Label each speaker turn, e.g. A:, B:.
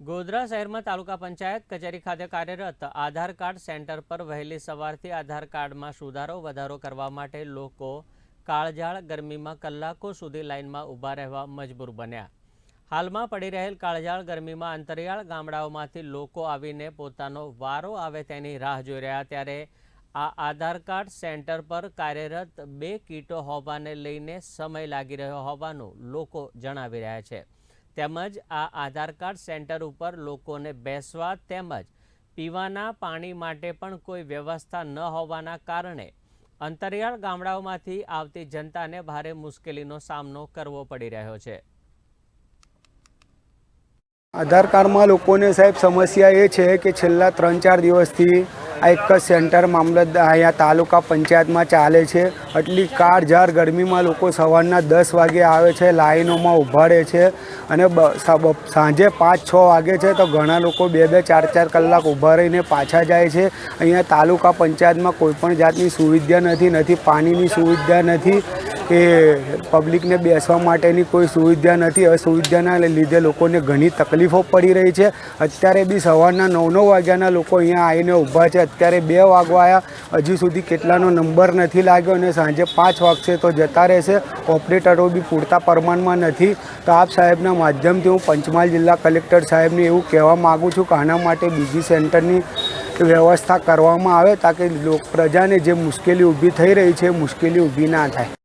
A: ગોધરા શહેરમાં તાલુકા પંચાયત કચેરી ખાતે કાર્યરત આધાર કાર્ડ સેન્ટર પર વહેલી સવારથી આધાર કાર્ડમાં સુધારો વધારો કરવા માટે લોકો કાળઝાળ ગરમીમાં કલાકો સુધી લાઇનમાં ઊભા રહેવા મજબૂર બન્યા. હાલમાં પડી રહેલ કાળઝાળ ગરમીમાં અંતરિયાળ ગામડાઓમાંથી લોકો આવીને પોતાનો વારો આવે તેની રાહ જોઈ રહ્યા ત્યારે આ આધાર કાર્ડ સેન્ટર પર કાર્યરત બે કીટો હોવાને લઈને સમય લાગી રહ્યો હોવાનું લોકો જણાવી રહ્યા છે. તેમજ આ આધાર કાર્ડ સેન્ટર ઉપર લોકોને બેસવા તેમજ પીવાના પાણી માટે પણ કોઈ વ્યવસ્થા ન હોવાના કારણે અંતરિયાળ ગામડાઓમાંથી આવતી જનતાને ભારે મુશ્કેલીનો સામનો કરવો પડી રહ્યો છે.
B: આધાર કાર્ડમાં લોકોને સાહેબ સમસ્યા એ છે કે છેલ્લા ત્રણ ચાર દિવસથી આ એક જ સેન્ટર મામલતદાર અહીંયા તાલુકા પંચાયતમાં ચાલે છે. આટલી કાળઝાળ ગરમીમાં લોકો સવારના દસ વાગે આવે છે, લાઈનોમાં ઊભા રહે છે અને સાંજે પાંચ છ વાગે છે તો ઘણા લોકો બે બે ચાર ચાર કલાક ઊભા રહીને પાછા જાય છે. અહીંયા તાલુકા પંચાયતમાં કોઈપણ જાતની સુવિધા નથી નથી પાણીની સુવિધા નથી. કે પબ્લિકને બેસવા માટેની કોઈ સુવિધા નથી. અસુવિધાના લીધે લોકોને ઘણી તકલીફો પડી રહી છે. અત્યારે બી સવારના નવ નવ વાગ્યાના લોકો અહીંયા આવીને ઊભા છે. અત્યારે બે વાગવા આવ્યા હજી સુધી કેટલાનો નંબર નથી લાગ્યો અને સાંજે પાંચ વાગશે તો જતા રહેશે. ઓપરેટરો બી પૂરતા પ્રમાણમાં નથી. તો આપ સાહેબના માધ્યમથી હું પંચમહાલ જિલ્લા કલેક્ટર સાહેબને એવું કહેવા માગું છું કે આના માટે બીજી સેન્ટરની વ્યવસ્થા કરવામાં આવે, તાકે પ્રજાને જે મુશ્કેલી ઊભી થઈ રહી છે, એ મુશ્કેલી ઊભી ના થાય.